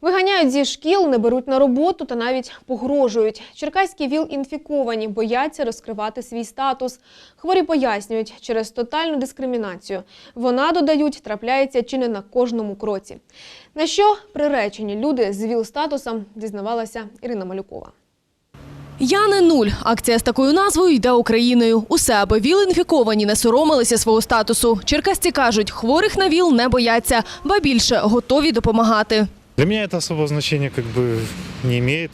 Виганяють зі шкіл, не беруть на роботу та навіть погрожують. Черкаські ВІЛ-інфіковані бояться розкривати свій статус. Хворі пояснюють, через тотальну дискримінацію. Вона, додають, трапляється чи не на кожному кроці. На що приречені люди з ВІЛ-статусом дізнавалася Ірина Малюкова. Я не нуль. Акція з такою назвою йде Україною. Усе, аби ВІЛ-інфіковані не соромилися свого статусу. Черкасці кажуть, хворих на ВІЛ не бояться, ба більше готові допомагати. Для меня это особого значения как бы не имеет.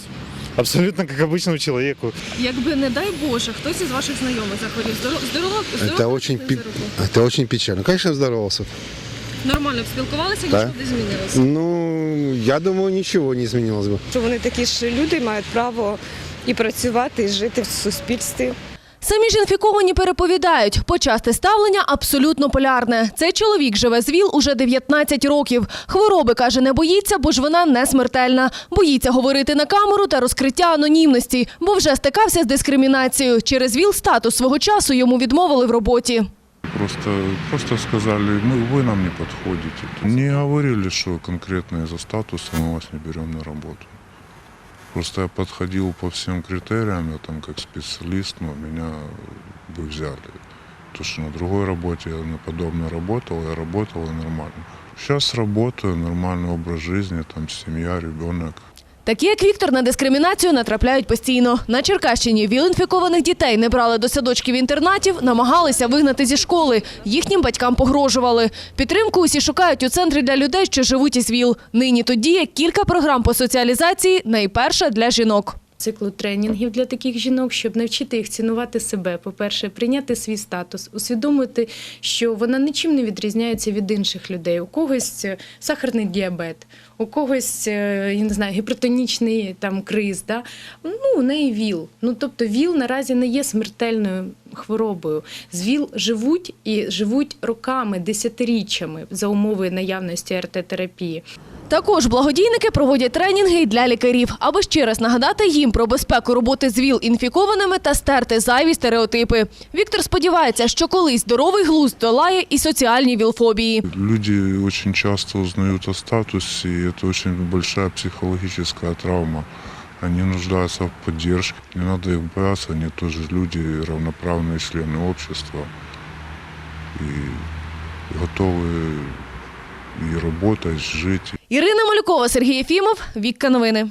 Абсолютно как обычному человеку. Якби не дай Боже, хтось із ваших знайомих захворів, здорово, Это очень, пе- это очень печально. Конечно, здоровался. Нормально спілкувалися, Так. не змінилося. Ну, я думаю, ничего не изменилось бы. що вони такі ж люди мають право і працювати, і жити в суспільстві. Самі ж інфіковані переповідають, почасте ставлення абсолютно полярне. Цей чоловік живе з ВІЛ уже 19 років. Хвороби, каже, не боїться, бо ж вона не смертельна. Боїться говорити на камеру та розкриття анонімності, бо вже стикався з дискримінацією. Через ВІЛ статус свого часу йому відмовили в роботі. Просто, просто сказали, мы, вы нам не подходите. Не говорили, что конкретно из-за статуса мы вас не берем на работу. Просто я подходил по всем критериям, я там как специалист, но меня бы взяли. То, что на другой работе я на подобное работал, я работал и нормально. Сейчас работаю, нормальный образ жизни, там семья, ребенок. Такі, як Віктор, на дискримінацію натрапляють постійно. На Черкащині ВІЛ-інфікованих дітей не брали до садочків інтернатів, намагалися вигнати зі школи. Їхнім батькам погрожували. Підтримку усі шукають у центрі для людей, що живуть із ВІЛ. Нині тут діє кілька програм по соціалізації, найперша для жінок. Циклу тренінгів для таких жінок, щоб навчити їх цінувати себе. По-перше, прийняти свій статус, усвідомити, що вона нічим не відрізняється від інших людей. У когось е, сахарний діабет, у когось е, я не знаю, гіпертонічний там криз. Да? Ну, у неї ВІЛ. Ну тобто ВІЛ наразі не є смертельною хворобою. З ВІЛ живуть і живуть роками, десятиріччями за умови наявності РТ-терапії. Також благодійники проводять тренінги для лікарів, аби ще раз нагадати їм про безпеку роботи з ВІЛ-інфікованими та стерти зайві стереотипи. Віктор сподівається, що колись здоровий глузд долає і соціальні ВІЛ-фобії. Люди очень часто узнают о статусе, и это очень большая психологическая травма. Они нуждаются в поддержке. Не надо их бояться, они тоже люди, равноправные члены общества. И готовы и работать, жить, Ірина Малюкова, Сергій Єфімов, Вікка Новини.